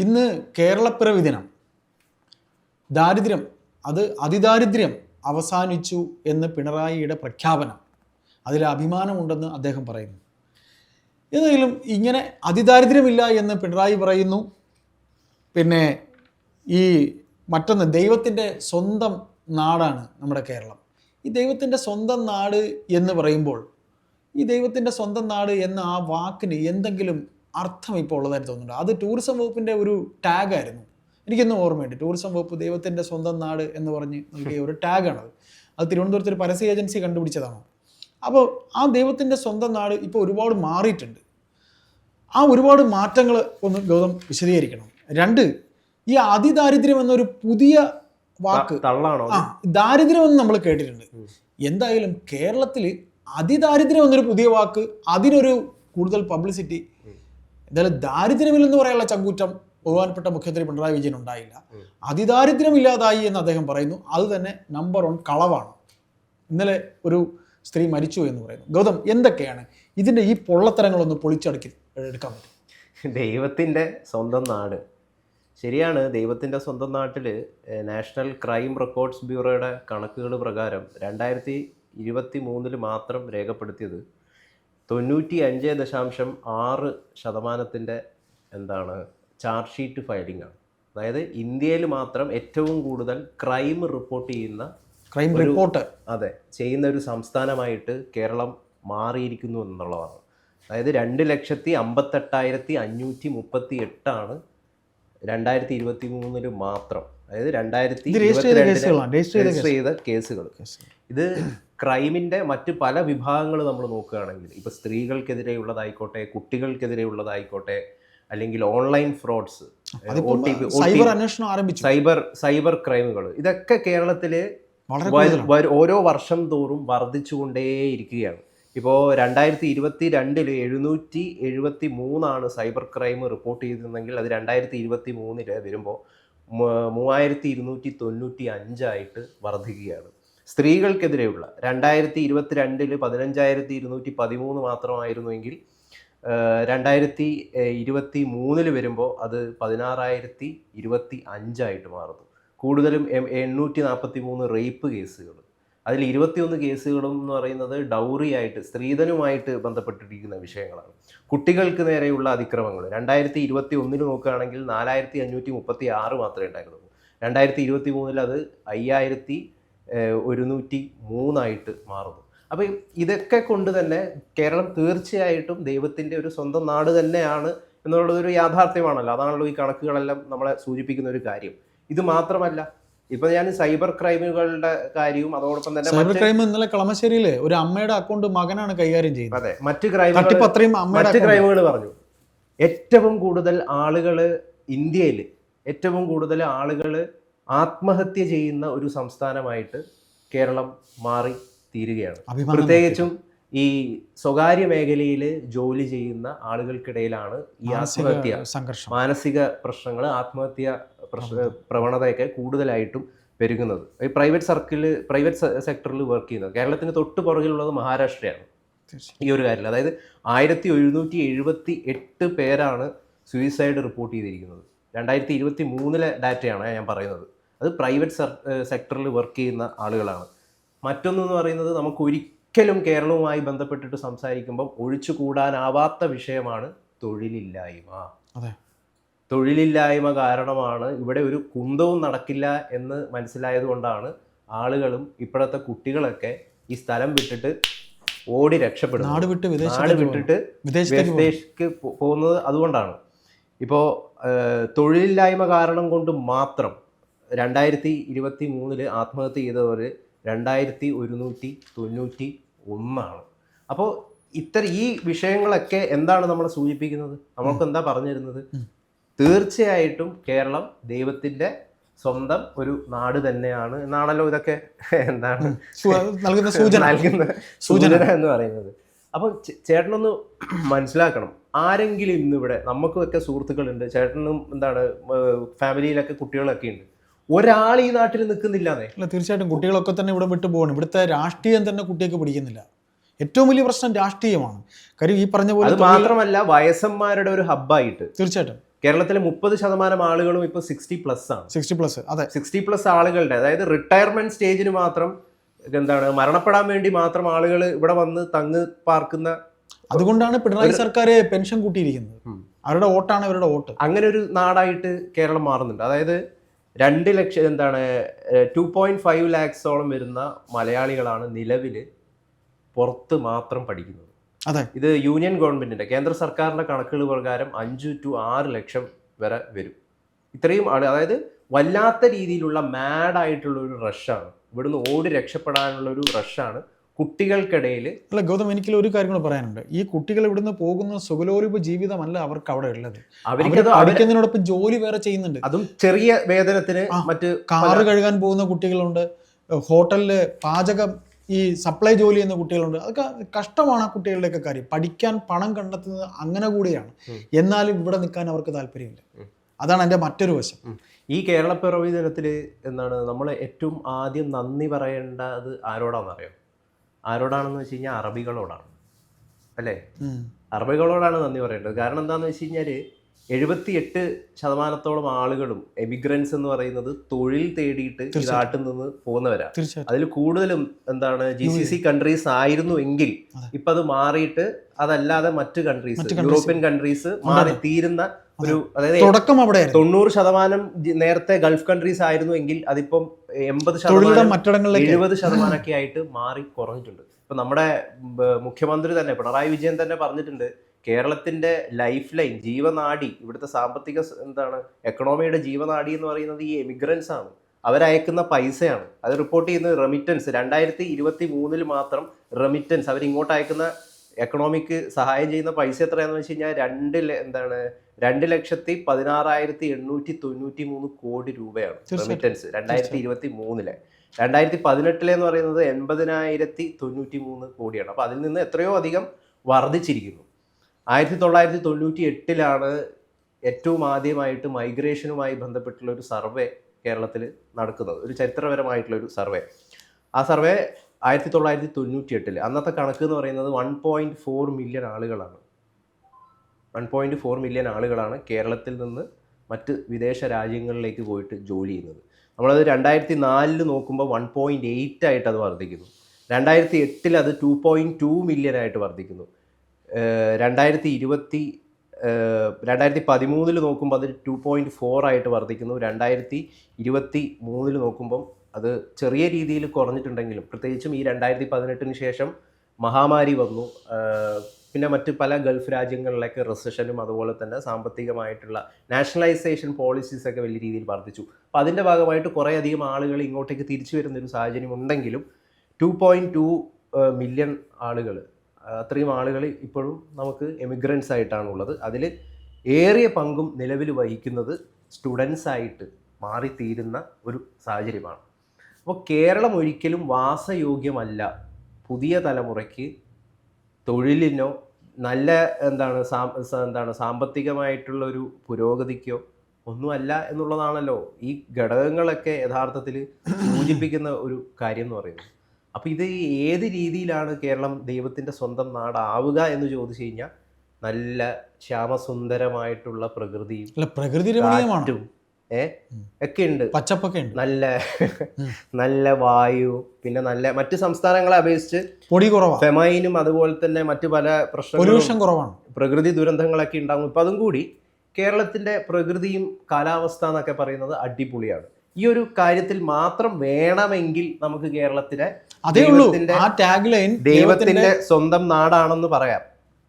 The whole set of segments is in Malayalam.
ഇന്ന് കേരളപ്പിറവി ദിനം. ദാരിദ്ര്യം അത് അതിദാരിദ്ര്യം അവസാനിച്ചു എന്ന് പിണറായിയുടെ പ്രഖ്യാപനം. അതിൽ അഭിമാനമുണ്ടെന്ന് അദ്ദേഹം പറയുന്നു. എന്തെങ്കിലും ഇങ്ങനെ അതിദാരിദ്ര്യമില്ല എന്ന് പിണറായി പറയുന്നു. പിന്നെ ഈ മറ്റൊന്ന് ദൈവത്തിന്റെ സ്വന്തം നാടാണ് നമ്മുടെ കേരളം. ഈ ദൈവത്തിന്റെ സ്വന്തം നാട് എന്ന് പറയുമ്പോൾ ഈ ദൈവത്തിന്റെ സ്വന്തം നാട് എന്ന ആ വാക്കിന് എന്തെങ്കിലും അർത്ഥം ഇപ്പോൾ ഉള്ളതായിട്ട് തോന്നുന്നുണ്ട്. അത് ടൂറിസം വകുപ്പിന്റെ ഒരു ടാഗായിരുന്നു എനിക്കൊന്നും ഓർമ്മയുണ്ട്. ടൂറിസം വകുപ്പ് ദൈവത്തിന്റെ സ്വന്തം നാട് എന്ന് പറഞ്ഞ് നൽകിയ ഒരു ടാഗാണത് അത് തിരുവനന്തപുരത്ത് ഒരു പരസ്യ ഏജൻസി കണ്ടുപിടിച്ചതാണ്? അപ്പോൾ ആ ദൈവത്തിന്റെ സ്വന്തം നാട് ഇപ്പോൾ ഒരുപാട് മാറിയിട്ടുണ്ട്. ആ ഒരുപാട് മാറ്റങ്ങൾ ഒന്ന് ഗൗതം വിശദീകരിക്കണം. രണ്ട് ഈ അതിദാരിദ്ര്യം എന്നൊരു പുതിയ വാക്ക് ആ ദാരിദ്ര്യം എന്ന് നമ്മൾ കേട്ടിട്ടുണ്ട്. എന്തായാലും കേരളത്തിൽ അതിദാരിദ്ര്യം എന്നൊരു പുതിയ വാക്ക് അതിനൊരു കൂടുതൽ പബ്ലിസിറ്റി എന്തായാലും ദാരിദ്ര്യമില്ലെന്ന് പറയാനുള്ള ചങ്കൂറ്റം ബഹുമാനപ്പെട്ട മുഖ്യമന്ത്രി പിണറായി വിജയൻ ഉണ്ടായില്ല. അതിദാരിദ്ര്യം ഇല്ലാതായി എന്ന് അദ്ദേഹം പറയുന്നു. അത് തന്നെ നമ്പർ വൺ കളവാണ്. ഇന്നലെ ഒരു സ്ത്രീ മരിച്ചു എന്ന് പറയുന്നു. ഗൗതം എന്തൊക്കെയാണ് ഇതിന്റെ ഈ പൊള്ളത്തരങ്ങളൊന്ന് പൊളിച്ചടക്കി എടുക്കാൻ പറ്റും? ദൈവത്തിന്റെ സ്വന്തം നാട്. ശരിയാണ് ദൈവത്തിന്റെ സ്വന്തം നാട്ടിൽ നാഷണൽ ക്രൈം റെക്കോർഡ്സ് ബ്യൂറോയുടെ കണക്കുകൾ പ്രകാരം രണ്ടായിരത്തി ഇരുപത്തി മൂന്നിൽ മാത്രം രേഖപ്പെടുത്തിയത് തൊണ്ണൂറ്റി അഞ്ച് ദശാംശം ആറ് ശതമാനത്തിന്റെ എന്താണ് ചാർജ് ഷീറ്റ് ഫയലിംഗ് ആണ് അതായത് ഇന്ത്യയിൽ മാത്രം ഏറ്റവും കൂടുതൽ ക്രൈം റിപ്പോർട്ട് ചെയ്യുന്ന ക്രൈം റിപ്പോർട്ട്. അതെ ചെയ്യുന്ന ഒരു സംസ്ഥാനമായിട്ട് കേരളം മാറിയിരിക്കുന്നു എന്നുള്ളതാണ്. അതായത് രണ്ട് ലക്ഷത്തി അമ്പത്തെട്ടായിരത്തി അഞ്ഞൂറ്റി മുപ്പത്തി എട്ടാണ് രണ്ടായിരത്തി ഇരുപത്തി മൂന്നിൽ മാത്രം. അതായത് രണ്ടായിരത്തി രജിസ്റ്റർ ചെയ്ത കേസുകൾ ഇത് ക്രൈമിന്റെ മറ്റ് പല വിഭാഗങ്ങൾ നമ്മൾ നോക്കുകയാണെങ്കിൽ ഇപ്പൊ സ്ത്രീകൾക്കെതിരെയുള്ളതായിക്കോട്ടെ കുട്ടികൾക്കെതിരെയുള്ളതായിക്കോട്ടെ അല്ലെങ്കിൽ ഓൺലൈൻ ഫ്രോഡ്സ് സൈബർ അന്വേഷണം ആരംഭിച്ചു. സൈബർ സൈബർ ക്രൈമുകൾ ഇതൊക്കെ കേരളത്തിൽ ഓരോ വർഷം തോറും വർദ്ധിച്ചുകൊണ്ടേയിരിക്കുകയാണ്. ഇപ്പോൾ രണ്ടായിരത്തി ഇരുപത്തി രണ്ടിൽ എഴുന്നൂറ്റി എഴുപത്തി മൂന്നാണ് സൈബർ ക്രൈം റിപ്പോർട്ട് ചെയ്തിരുന്നെങ്കിൽ അത് രണ്ടായിരത്തി ഇരുപത്തി മൂന്നിൽ വരുമ്പോൾ മൂവായിരത്തി ഇരുന്നൂറ്റി തൊണ്ണൂറ്റി അഞ്ചായിട്ട് വർദ്ധിക്കുകയാണ് സ്ത്രീകൾക്കെതിരെയുള്ള രണ്ടായിരത്തി ഇരുപത്തി രണ്ടിൽ പതിനഞ്ചായിരത്തി ഇരുന്നൂറ്റി പതിമൂന്ന് മാത്രമായിരുന്നുവെങ്കിൽ രണ്ടായിരത്തി ഇരുപത്തി മൂന്നിൽ വരുമ്പോൾ അത് പതിനാറായിരത്തി ഇരുപത്തി അഞ്ചായിട്ട് മാറുന്നു. കൂടുതലും എണ്ണൂറ്റി നാൽപ്പത്തി മൂന്ന് റേപ്പ് കേസുകൾ അതിൽ ഇരുപത്തിയൊന്ന് കേസുകളും എന്ന് പറയുന്നത് ഡൗറിയായിട്ട് സ്ത്രീധനുമായിട്ട് ബന്ധപ്പെട്ടിരിക്കുന്ന വിഷയങ്ങളാണ്. കുട്ടികൾക്ക് നേരെയുള്ള അതിക്രമങ്ങൾ. രണ്ടായിരത്തി ഇരുപത്തി ഒന്നിൽ നോക്കുകയാണെങ്കിൽ നാലായിരത്തി അഞ്ഞൂറ്റി മുപ്പത്തി ആറ് മാത്രമേ ഉണ്ടായിരുന്നുള്ളൂ. രണ്ടായിരത്തി ഇരുപത്തി മൂന്നിൽ അത് അയ്യായിരത്തി ഒരുന്നൂറ്റി മൂന്നായിട്ട് മാറുന്നു. അപ്പം ഇതൊക്കെ കൊണ്ട് തന്നെ കേരളം തീർച്ചയായിട്ടും ദൈവത്തിന്റെ ഒരു സ്വന്തം നാട് തന്നെയാണ് എന്നുള്ളതൊരു യാഥാർത്ഥ്യമാണല്ലോ. അതാണല്ലോ ഈ കണക്കുകളെല്ലാം നമ്മളെ സൂചിപ്പിക്കുന്ന ഒരു കാര്യം. ഇത് മാത്രമല്ല ഇപ്പൊ ഞാൻ സൈബർ ക്രൈമുകളുടെ കാര്യവും അതോടൊപ്പം തന്നെ സൈബർ ക്രൈം ഇന്നലെ കളമശ്ശേരിയിലെ ഒരു അമ്മയുടെ അക്കൗണ്ട് മകനാണ് കൈകാര്യം ചെയ്യുന്നത്. അതെ മറ്റ് തട്ടിപ്പ് മറ്റ് ക്രൈമുകൾ പറഞ്ഞു. ഏറ്റവും കൂടുതൽ ആളുകൾ ഇന്ത്യയിൽ ഏറ്റവും കൂടുതൽ ആളുകൾ ആത്മഹത്യ ചെയ്യുന്ന ഒരു സംസ്ഥാനമായിട്ട് കേരളം മാറി തീരുകയാണ്. പ്രത്യേകിച്ചും ഈ സ്വകാര്യ മേഖലയിൽ ജോലി ചെയ്യുന്ന ആളുകൾക്കിടയിലാണ് ഈ ആത്മഹത്യ. സംഘർഷം. മാനസിക പ്രശ്നങ്ങൾ ആത്മഹത്യ പ്രശ്ന പ്രവണതയൊക്കെ കൂടുതലായിട്ടും പെരുകുന്നത്. ഈ പ്രൈവറ്റ് സർക്കിളിൽ പ്രൈവറ്റ് സെക്ടറിൽ വർക്ക് ചെയ്യുന്നത് കേരളത്തിന് തൊട്ട് പുറകിലുള്ളത് മഹാരാഷ്ട്രയാണ്. ഈ ഒരു കാര്യത്തിൽ അതായത് ആയിരത്തി എഴുന്നൂറ്റി എഴുപത്തി എട്ട് പേരാണ് സൂയിസൈഡ് റിപ്പോർട്ട് ചെയ്തിരിക്കുന്നത്. രണ്ടായിരത്തി ഇരുപത്തി മൂന്നിലെ ഡാറ്റയാണ് ഞാൻ പറയുന്നത്. അത് പ്രൈവറ്റ് സെക്ടറിൽ വർക്ക് ചെയ്യുന്ന ആളുകളാണ്. മറ്റൊന്നെന്ന് പറയുന്നത് നമുക്ക് ഒരിക്കലും കേരളവുമായി ബന്ധപ്പെട്ടിട്ട് സംസാരിക്കുമ്പം ഒഴിച്ചുകൂടാനാവാത്ത വിഷയമാണ് തൊഴിലില്ലായ്മ. അതെ. തൊഴിലില്ലായ്മ കാരണമാണ് ഇവിടെ ഒരു കുന്തവും നടക്കില്ല എന്ന് മനസ്സിലായത് കൊണ്ടാണ് ആളുകളും ഇപ്പോഴത്തെ കുട്ടികളൊക്കെ ഈ സ്ഥലം വിട്ടിട്ട് ഓടി രക്ഷപ്പെടുന്നത്. നാട് വിട്ട് നാട് വിട്ടിട്ട് വിദേശത്തേക്ക് പോകുന്നത്. അതുകൊണ്ടാണ്. ഇപ്പോൾ തൊഴിലില്ലായ്മ കാരണം കൊണ്ട് മാത്രം രണ്ടായിരത്തി ഇരുപത്തി മൂന്നിൽ ആത്മഹത്യ ചെയ്തവർ രണ്ടായിരത്തി ഒരുന്നൂറ്റി തൊണ്ണൂറ്റി ഒന്നാണ്. അപ്പോൾ ഇത്തരം ഈ വിഷയങ്ങളൊക്കെ എന്താണ് നമ്മളെ സൂചിപ്പിക്കുന്നത്? നമ്മൾക്ക് എന്താ പറഞ്ഞിരുന്നത്. തീർച്ചയായിട്ടും കേരളം ദൈവത്തിന്റെ സ്വന്തം ഒരു നാട് തന്നെയാണ് എന്നാണല്ലോ ഇതൊക്കെ എന്താണ് നൽകുന്ന സൂചന. നൽകുന്ന സൂചന. എന്ന് പറയുന്നത്. അപ്പൊ ചേട്ടനൊന്ന് മനസ്സിലാക്കണം. ആരെങ്കിലും ഇന്നിവിടെ നമുക്കൊക്കെ സുഹൃത്തുക്കളുണ്ട്. ചേട്ടനും എന്താണ് ഫാമിലിയിലൊക്കെ കുട്ടികളൊക്കെ ഉണ്ട്. ഒരാൾ ഈ നാട്ടിൽ നിൽക്കുന്നില്ലാതെ അല്ല തീർച്ചയായിട്ടും കുട്ടികളൊക്കെ തന്നെ ഇവിടെ വിട്ടു പോകണം ഇവിടുത്തെ രാഷ്ട്രീയം തന്നെ കുട്ടിയൊക്കെ പിടിക്കുന്നില്ല. ഏറ്റവും വലിയ പ്രശ്നം രാഷ്ട്രീയമാണ്. കാര്യം ഈ പറഞ്ഞ പോലെ മാത്രമല്ല വയസ്സന്മാരുടെ ഒരു ഹബ്ബായിട്ട് തീർച്ചയായിട്ടും. കേരളത്തിലെ മുപ്പത് ശതമാനം ആളുകളും ഇപ്പോൾ സിക്സ്റ്റി പ്ലസ് ആണ്. സിക്സ്റ്റി പ്ലസ് അതെ. സിക്സ്റ്റി പ്ലസ് ആളുകളുടെ അതായത് റിട്ടയർമെന്റ് സ്റ്റേജിന് മാത്രം എന്താണ് മരണപ്പെടാൻ വേണ്ടി മാത്രം ആളുകൾ ഇവിടെ വന്ന് തങ്ങ് പാർക്കുന്ന അതുകൊണ്ടാണ് പിണറായി സർക്കാർ പെൻഷൻ കൂട്ടിയിരിക്കുന്നത്. അവരുടെ വോട്ടാണ് അവരുടെ വോട്ട്. അങ്ങനെ ഒരു നാടായിട്ട് കേരളം മാറുന്നുണ്ട്. അതായത് രണ്ട് ലക്ഷം എന്താണ് ടു പോയിന്റ് ഫൈവ് ലാക്സോളം വരുന്ന മലയാളികളാണ് നിലവിൽ പുറത്ത് മാത്രം പഠിക്കുന്നത്. അതെ. ഇത് യൂണിയൻ ഗവൺമെന്റിന്റെ കേന്ദ്ര സർക്കാരിന്റെ കണക്കുകൾ പ്രകാരം അഞ്ചു ടു ആറ് ലക്ഷം വരെ വരും. ഇത്രയും ആണ് അതായത് വല്ലാത്ത രീതിയിലുള്ള മാഡ് ആയിട്ടുള്ള ഒരു റഷാണ് ഇവിടുന്ന് ഓടി രക്ഷപ്പെടാനുള്ള ഒരു റഷാണ് കുട്ടികൾക്കിടയിൽ അല്ല ഗൗതം എനിക്ക് ഒരു കാര്യം കൂടെ പറയാനുണ്ട്. ഈ കുട്ടികൾ ഇവിടുന്ന് പോകുന്ന സുഖലോലുപ ജീവിതമല്ല അവർക്ക് അവിടെ ഉള്ളത്. അവർക്ക് പഠിക്കുന്നതിനോടൊപ്പം ജോലി വേറെ ചെയ്യുന്നുണ്ട്. അതും ചെറിയ വേതനത്തിന്. മറ്റ് കാറ് കഴുകാൻ പോകുന്ന കുട്ടികളുണ്ട്. ഹോട്ടലിൽ പാചകം ഈ സപ്ലൈ ജോലി ചെയ്യുന്ന കുട്ടികളുണ്ട്. അതൊക്കെ കഷ്ടമാണ് ആ കുട്ടികളുടെയൊക്കെ കാര്യം. പഠിക്കാൻ പണം കണ്ടെത്തുന്നത് അങ്ങനെ കൂടിയാണ്. എന്നാലും ഇവിടെ നിൽക്കാൻ അവർക്ക് താല്പര്യമില്ല. അതാണ് എന്റെ മറ്റൊരു വശം. ഈ കേരളപ്പിറവി ദിനത്തിൽ എന്താണ് നമ്മൾ ഏറ്റവും ആദ്യം നന്ദി പറയേണ്ടത് ആരോടാണെന്നറിയോ ആരോടാണെന്ന് വെച്ച് കഴിഞ്ഞാൽ അറബികളോടാണ്. അല്ലേ? അറബികളോടാണ് നന്ദി പറയേണ്ടത്. കാരണം എന്താണെന്ന് വെച്ച് കഴിഞ്ഞാൽ എഴുപത്തി എട്ട് ശതമാനത്തോളം ആളുകളും എമിഗ്രൻസ് എന്ന് പറയുന്നത് തൊഴിൽ തേടിയിട്ട് ഈ നാട്ടിൽ നിന്ന് പോകുന്നവരാണ് അതിൽ കൂടുതലും എന്താണ് ജി സി സി കൺട്രീസ് ആയിരുന്നു എങ്കിൽ ഇപ്പൊ അത് മാറിയിട്ട് അതല്ലാതെ മറ്റു കൺട്രീസ് യൂറോപ്യൻ കൺട്രീസ് മാറി തീരുന്ന ഒരു അതായത് തുടക്കം തൊണ്ണൂറ് ശതമാനം നേരത്തെ ഗൾഫ് കൺട്രീസ് ആയിരുന്നു എങ്കിൽ അതിപ്പം എൺപത് ശതമാനം എഴുപത് ശതമാനമൊക്കെ ആയിട്ട് മാറി കുറഞ്ഞിട്ടുണ്ട്. ഇപ്പൊ നമ്മുടെ മുഖ്യമന്ത്രി തന്നെ പിണറായി വിജയൻ തന്നെ പറഞ്ഞിട്ടുണ്ട് കേരളത്തിന്റെ ലൈഫ് ലൈൻ ജീവനാടി ഇവിടുത്തെ സാമ്പത്തിക എന്താണ് എക്കണോമിയുടെ ജീവനാടി എന്ന് പറയുന്നത് ഈ എമിഗ്രൻസ് ആണ്. അവരയക്കുന്ന പൈസയാണ്. അത് റിപ്പോർട്ട് ചെയ്യുന്നത് റെമിറ്റൻസ് രണ്ടായിരത്തി ഇരുപത്തി മൂന്നിൽ മാത്രം റെമിറ്റൻസ് അവരിങ്ങോട്ട് അയക്കുന്ന എക്കണോമിക്ക് സഹായം ചെയ്യുന്ന പൈസ എത്രയാണെന്ന് വെച്ച് കഴിഞ്ഞാൽ രണ്ട് എന്താണ് രണ്ട് ലക്ഷത്തി പതിനാറായിരത്തി എണ്ണൂറ്റി തൊണ്ണൂറ്റി മൂന്ന് കോടി രൂപയാണ് റെമിറ്റൻസ് രണ്ടായിരത്തി ഇരുപത്തി മൂന്നിലെ രണ്ടായിരത്തി പതിനെട്ടിലെ എന്ന് പറയുന്നത് എൺപതിനായിരത്തി തൊണ്ണൂറ്റി മൂന്ന് കോടിയാണ്. അപ്പോൾ അതിൽ നിന്ന് എത്രയോ അധികം വർദ്ധിച്ചിരിക്കുന്നു. ആയിരത്തി തൊള്ളായിരത്തി തൊണ്ണൂറ്റി എട്ടിലാണ് ഏറ്റവും ആദ്യമായിട്ട് മൈഗ്രേഷനുമായി ബന്ധപ്പെട്ടുള്ള ഒരു സർവേ കേരളത്തിൽ നടക്കുന്നത്. ഒരു ചരിത്രപരമായിട്ടുള്ള ഒരു സർവേ. ആ സർവേ ആയിരത്തി തൊള്ളായിരത്തി തൊണ്ണൂറ്റി എട്ടിൽ അന്നത്തെ കണക്ക് എന്ന് പറയുന്നത് വൺ പോയിന്റ് ഫോർ മില്യൺ ആളുകളാണ്. വൺ പോയിന്റ് ഫോർ മില്യൺ ആളുകളാണ് കേരളത്തിൽ നിന്ന് മറ്റ് വിദേശ രാജ്യങ്ങളിലേക്ക് പോയിട്ട് ജോലി ചെയ്യുന്നത്. നമ്മളത് രണ്ടായിരത്തി നാലിൽ നോക്കുമ്പോൾ വൺ പോയിന്റ് എയ്റ്റ് ആയിട്ട് അത് വർദ്ധിക്കുന്നു. രണ്ടായിരത്തി എട്ടിൽ അത് ടു പോയിന്റ് ടു മില്യൺ ആയിട്ട് വർദ്ധിക്കുന്നു. രണ്ടായിരത്തി ഇരുപത്തി രണ്ടായിരത്തി പതിമൂന്നിൽ നോക്കുമ്പോൾ അത് ടു പോയിന്റ് ഫോർ ആയിട്ട് വർദ്ധിക്കുന്നു. രണ്ടായിരത്തി ഇരുപത്തി മൂന്നിൽ നോക്കുമ്പം അത് ചെറിയ രീതിയിൽ കുറഞ്ഞിട്ടുണ്ടെങ്കിലും പ്രത്യേകിച്ചും ഈ രണ്ടായിരത്തി പതിനെട്ടിന് ശേഷം മഹാമാരി വന്നു. പിന്നെ മറ്റ് പല ഗൾഫ് രാജ്യങ്ങളിലൊക്കെ റെസഷനും അതുപോലെ തന്നെ സാമ്പത്തികമായിട്ടുള്ള നാഷണലൈസേഷൻ പോളിസീസ് ഒക്കെ വലിയ രീതിയിൽ വർദ്ധിച്ചു. അപ്പോൾ അതിന്റെ ഭാഗമായിട്ട് കുറേ അധികം ആളുകൾ ഇങ്ങോട്ടേക്ക് തിരിച്ചു വരുന്നൊരു സാഹചര്യം ഉണ്ടെങ്കിലും ടു പോയിന്റ് ടു മില്യൺ ആളുകൾ അത്രയും ആളുകൾ ഇപ്പോഴും നമുക്ക് എമിഗ്രൻസ് ആയിട്ടാണുള്ളത്. അതിൽ ഏറിയ പങ്കും നിലവിൽ വഹിക്കുന്നത് സ്റ്റുഡൻസ് ആയിട്ട് മാറിത്തീരുന്ന ഒരു സാഹചര്യമാണ്. അപ്പോൾ കേരളം ഒരിക്കലും വാസയോഗ്യമല്ല പുതിയ തലമുറയ്ക്ക് തൊഴിലിനോ നല്ല എന്താണ് സാ- എന്താണ് സാമ്പത്തികമായിട്ടുള്ള ഒരു പുരോഗതിക്കോ ഒന്നുമല്ല എന്നുള്ളതാണല്ലോ ഈ ഘടകങ്ങളൊക്കെ യഥാർത്ഥത്തിൽ സൂചിപ്പിക്കുന്ന ഒരു കാര്യം എന്ന് പറയുന്നത്. അപ്പോൾ ഇത് ഏത് രീതിയിലാണ് കേരളം ദൈവത്തിന്റെ സ്വന്തം നാടാവുക എന്ന് ചോദിച്ചു കഴിഞ്ഞാൽ നല്ല ശ്യാമസുന്ദരമായിട്ടുള്ള പ്രകൃതിയും പ്രകൃതി കാറ്റും ഏ? ഒക്കെ ഉണ്ട്. പച്ചപ്പൊക്കെ ഉണ്ട്. നല്ല നല്ല വായു പിന്നെ നല്ല മറ്റു സംസ്ഥാനങ്ങളെ അപേക്ഷിച്ച് പൊടി കുറവാണ് ഫെമൈനും അതുപോലെ തന്നെ മറ്റു പല പ്രശ്നങ്ങളും കുറവാണ്. പ്രകൃതി ദുരന്തങ്ങളൊക്കെ ഉണ്ടാകും. ഇപ്പം അതും കൂടി കേരളത്തിന്റെ പ്രകൃതിയും കാലാവസ്ഥ എന്നൊക്കെ പറയുന്നത് അടിപൊളിയാണ്. ഈ ഒരു കാര്യത്തിൽ മാത്രം വേണമെങ്കിൽ നമുക്ക് കേരളത്തിലെ അതേ ഉള്ളൂ. ആ ടാഗ് ലൈൻ ദൈവത്തിന്റെ സ്വന്തം നാടാണെന്ന് പറയാം.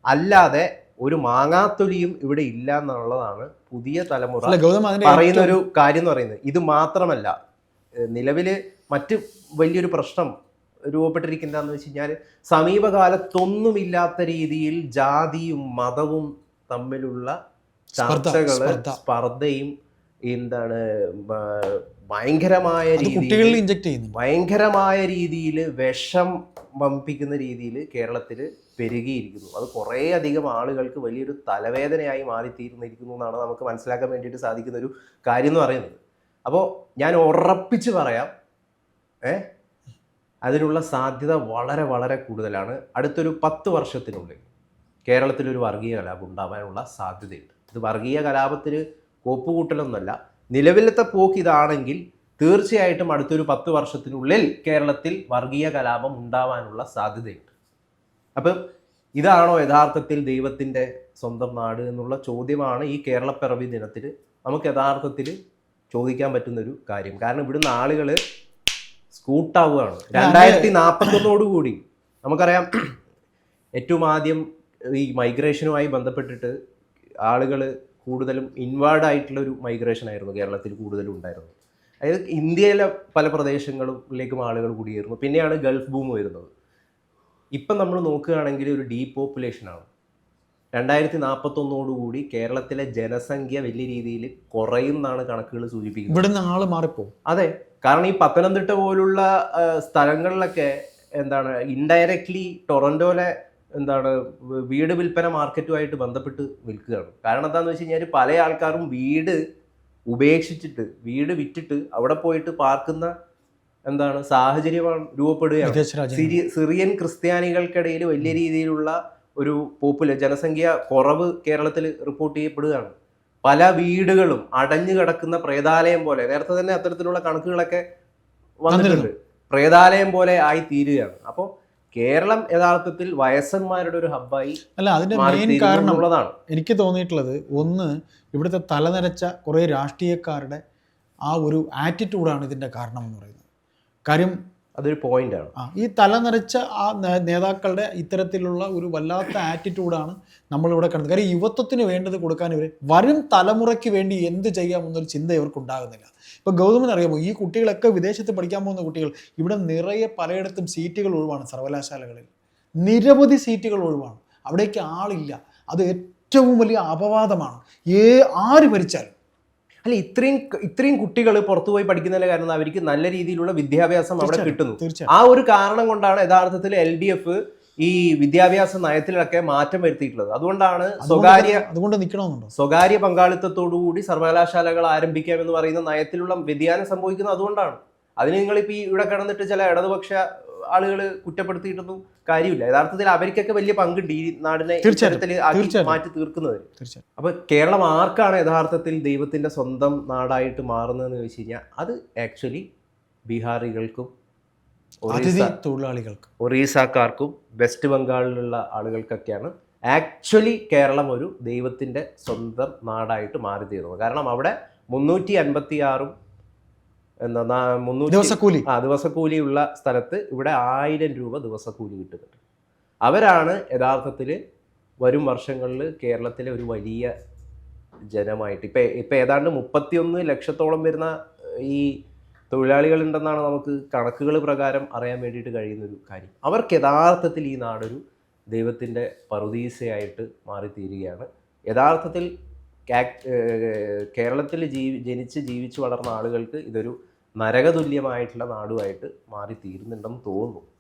അല്ലാതെ ഒരു മാങ്ങാത്തൊലിയും ഇവിടെ ഇല്ല എന്നുള്ളതാണ് പുതിയ തലമുറ പറയുന്ന ഒരു കാര്യം എന്ന് പറയുന്നത്. ഇത് മാത്രമല്ല നിലവിൽ മറ്റ് വലിയൊരു പ്രശ്നം രൂപപ്പെട്ടിരിക്കുന്നതെന്ന് വെച്ച് കഴിഞ്ഞാൽ സമീപകാലത്തൊന്നുമില്ലാത്ത രീതിയിൽ ജാതിയും മതവും തമ്മിലുള്ള ചർച്ചകൾ സ്പർദ്ധയും എന്താണ് ഭയങ്കരമായ രീതിയിൽ കുട്ടികളിൽ ഇഞ്ചക്ട് ചെയ്യുന്നു. ഭയങ്കരമായ രീതിയിൽ വിഷം വമ്പിക്കുന്ന രീതിയിൽ കേരളത്തിൽ പെരുകിയിരിക്കുന്നു. അത് കുറേ അധികം ആളുകൾക്ക് വലിയൊരു തലവേദനയായി മാറിത്തീർന്നിരിക്കുന്നു എന്നാണ് നമുക്ക് മനസ്സിലാക്കാൻ വേണ്ടിയിട്ട് സാധിക്കുന്ന ഒരു കാര്യം എന്ന് പറയുന്നത്. അപ്പോൾ ഞാൻ ഉറപ്പിച്ച് പറയാം ഏ അതിനുള്ള സാധ്യത വളരെ വളരെ കൂടുതലാണ്. അടുത്തൊരു പത്ത് വർഷത്തിനുള്ളിൽ കേരളത്തിലൊരു വർഗീയ കലാപം ഉണ്ടാവാനുള്ള സാധ്യതയുണ്ട്. ഇത് വർഗീയ കലാപത്തിന് കോപ്പുകൂട്ടലൊന്നുമല്ല. നിലവിലത്തെ പോക്ക് ഇതാണെങ്കിൽ തീർച്ചയായിട്ടും അടുത്തൊരു പത്ത് വർഷത്തിനുള്ളിൽ കേരളത്തിൽ വർഗീയ കലാപം ഉണ്ടാവാനുള്ള സാധ്യതയുണ്ട്. അപ്പം ഇതാണോ യഥാർത്ഥത്തിൽ ദൈവത്തിന്റെ സ്വന്തം നാട് എന്നുള്ള ചോദ്യമാണ് ഈ കേരളപ്പിറവി ദിനത്തിൽ നമുക്ക് യഥാർത്ഥത്തിൽ ചോദിക്കാൻ പറ്റുന്നൊരു കാര്യം. കാരണം ഇവിടുന്ന് ആളുകൾ സ്കൂട്ടാവുകയാണ്. രണ്ടായിരത്തി നാൽപ്പത്തൊന്നോട് കൂടി നമുക്കറിയാം ഏറ്റവും ആദ്യം ഈ മൈഗ്രേഷനുമായി ബന്ധപ്പെട്ടിട്ട് ആളുകൾ കൂടുതലും ഇൻവേർഡ് ആയിട്ടുള്ള ഒരു മൈഗ്രേഷൻ ആയിരുന്നു കേരളത്തിൽ കൂടുതലും ഉണ്ടായിരുന്നത്. അതായത് ഇന്ത്യയിലെ പല പ്രദേശങ്ങളിലേക്കും ആളുകൾ കുടിയേറുന്നു. പിന്നെയാണ് ഗൾഫ് ഭൂമ് വരുന്നത്. ഇപ്പം നമ്മൾ നോക്കുകയാണെങ്കിൽ ഒരു ഡീപോപ്പുലേഷനാണ് രണ്ടായിരത്തി നാൽപ്പത്തൊന്നോടുകൂടി കേരളത്തിലെ ജനസംഖ്യ വലിയ രീതിയിൽ കുറയുന്നതാണ് കണക്കുകൾ സൂചിപ്പിക്കുന്നത്. ഇവിടുന്ന് ആൾ മാറിപ്പോ അതെ. കാരണം ഈ പത്തനംതിട്ട പോലുള്ള സ്ഥലങ്ങളിലൊക്കെ എന്താണ് ഇൻഡയറക്ട്ലി ടൊറന്റോയിലെ എന്താണ് വീട് വിൽപ്പന മാർക്കറ്റുമായിട്ട് ബന്ധപ്പെട്ട് വിൽക്കുകയാണ്. കാരണം എന്താണെന്ന് വെച്ച് കഴിഞ്ഞാൽ പല ആൾക്കാരും വീട് ഉപേക്ഷിച്ചിട്ട് വീട് വിറ്റിട്ട് അവിടെ പോയിട്ട് പാർക്കുന്ന എന്താണ് സാഹചര്യമാണ് രൂപപ്പെടുകയാണ്. സിറിയൻ ക്രിസ്ത്യാനികൾക്കിടയിൽ വലിയ രീതിയിലുള്ള ഒരു പോപ്പുലർ ജനസംഖ്യ കുറവ് കേരളത്തിൽ റിപ്പോർട്ട് ചെയ്യപ്പെടുകയാണ്. പല വീടുകളും അടഞ്ഞു കിടക്കുന്ന പ്രേതാലയം പോലെ നേരത്തെ തന്നെ അത്തരത്തിലുള്ള കണക്കുകളൊക്കെ വന്നിട്ടുണ്ട്. പ്രേതാലയം പോലെ ആയി തീരുകയാണ്. അപ്പോൾ കേരളം യഥാർത്ഥത്തിൽ വയസ്സന്മാരുടെ ഒരു ഹബ്ബായി അല്ല അതിന്റെ മെയിൻ കാരണം ഉള്ളതാണ് എനിക്ക് തോന്നിയിട്ടുള്ളത് ഒന്ന് ഇവിടുത്തെ തലനിരച്ച കുറേ രാഷ്ട്രീയക്കാരുടെ ആ ഒരു ആറ്റിറ്റ്യൂഡാണ് ഇതിന്റെ കാരണം എന്ന് പറയുന്നത്. കാര്യം അതൊരു പോയിന്റാണ് ഈ ഈ നിറച്ച ആ നേതാക്കളുടെ ഇത്തരത്തിലുള്ള ഒരു വല്ലാത്ത ആറ്റിറ്റ്യൂഡാണ് നമ്മളിവിടെ കണ്ടത്. കാര്യം യുവത്വത്തിന് വേണ്ടത് കൊടുക്കാൻ ഇവർ വരും തലമുറയ്ക്ക് വേണ്ടി എന്ത് ചെയ്യാമെന്നൊരു ചിന്ത ഇവർക്ക് ഉണ്ടാകുന്നില്ല ഇപ്പോൾ ഗൗതമിന് അറിയാമോ ഈ കുട്ടികളൊക്കെ വിദേശത്ത് പഠിക്കാൻ പോകുന്ന കുട്ടികൾ ഇവിടെ നിറയെ പലയിടത്തും സീറ്റുകൾ ഒഴിവാണ് സർവകലാശാലകളിൽ. നിരവധി സീറ്റുകൾ ഒഴിവാണ്. അവിടേക്ക് ആളില്ല. അത് ഏറ്റവും വലിയ അപവാദമാണ്. ഏ ആര് ഭരിച്ചാലും. അല്ല ഇത്രയും ഇത്രയും കുട്ടികൾ പുറത്തുപോയി പഠിക്കുന്നതിന്റെ കാരണം അവർക്ക് നല്ല രീതിയിലുള്ള വിദ്യാഭ്യാസം അവിടെ കിട്ടുന്നു. ആ ഒരു കാരണം കൊണ്ടാണ് യഥാർത്ഥത്തിൽ എൽ ഡി എഫ് ഈ വിദ്യാഭ്യാസ നയത്തിലൊക്കെ മാറ്റം വരുത്തിയിട്ടുള്ളത്. അതുകൊണ്ടാണ് സ്വകാര്യ അതുകൊണ്ട് നിൽക്കണമെന്നുണ്ടോ സ്വകാര്യ പങ്കാളിത്തത്തോടുകൂടി സർവകലാശാലകൾ ആരംഭിക്കാമെന്ന് പറയുന്ന നയത്തിലുള്ള വ്യതിയാനം സംഭവിക്കുന്നത് അതുകൊണ്ടാണ്. അതിന് നിങ്ങളിപ്പോൾ ഈ ഇവിടെ കിടന്നിട്ട് ചില ഇടതുപക്ഷ ആളുകൾ കുറ്റപ്പെടുത്തിയിട്ടൊന്നും കാര്യമില്ല. യഥാർത്ഥത്തിൽ അവർക്കൊക്കെ വലിയ പങ്കുണ്ട് ഈ നാടിനെ. ഇത്തരത്തിൽ. മാറ്റി തീർക്കുന്നത്. അപ്പൊ കേരളം ആർക്കാണ് യഥാർത്ഥത്തിൽ ദൈവത്തിന്റെ സ്വന്തം നാടായിട്ട് മാറുന്നതെന്ന് ചോദിച്ചു കഴിഞ്ഞാൽ അത് ആക്ച്വലി ബീഹാറികൾക്കും അതിഥി തൊഴിലാളികൾക്ക്. ഒറീസക്കാർക്കും വെസ്റ്റ് ബംഗാളിലുള്ള ആളുകൾക്കൊക്കെയാണ് ആക്ച്വലി കേരളം ഒരു ദൈവത്തിന്റെ സ്വന്തം നാടായിട്ട് മാറി തീർന്നത് കാരണം അവിടെ മുന്നൂറ്റി അൻപത്തി ആറും എന്താ മുന്നൂറ്റി ദിവസക്കൂലി. ആ ദിവസക്കൂലിയുള്ള സ്ഥലത്ത് ഇവിടെ ആയിരം രൂപ ദിവസക്കൂലി കിട്ടുന്നുണ്ട്. അവരാണ് യഥാർത്ഥത്തിൽ വരും വർഷങ്ങളിൽ കേരളത്തിലെ ഒരു വലിയ ജനമായിട്ട്. ഇപ്പം ഇപ്പം ഏതാണ്ട് മുപ്പത്തിയൊന്ന് ലക്ഷത്തോളം വരുന്ന ഈ തൊഴിലാളികളുണ്ടെന്നാണ് നമുക്ക് കണക്കുകൾ പ്രകാരം അറിയാൻ വേണ്ടിയിട്ട് കഴിയുന്നൊരു കാര്യം. അവർക്ക് യഥാർത്ഥത്തിൽ ഈ നാടൊരു ദൈവത്തിന്റെ പറുദീസയായിട്ട് മാറിത്തീരുകയാണ്. യഥാർത്ഥത്തിൽ കേരളത്തിൽ ജീവി ജനിച്ച് ജീവിച്ചു വളർന്ന ആളുകൾക്ക് ഇതൊരു നരകതുല്യമായിട്ടുള്ള നാടുമായിട്ട് മാറി തീരുന്നുണ്ടെന്ന് തോന്നുന്നു.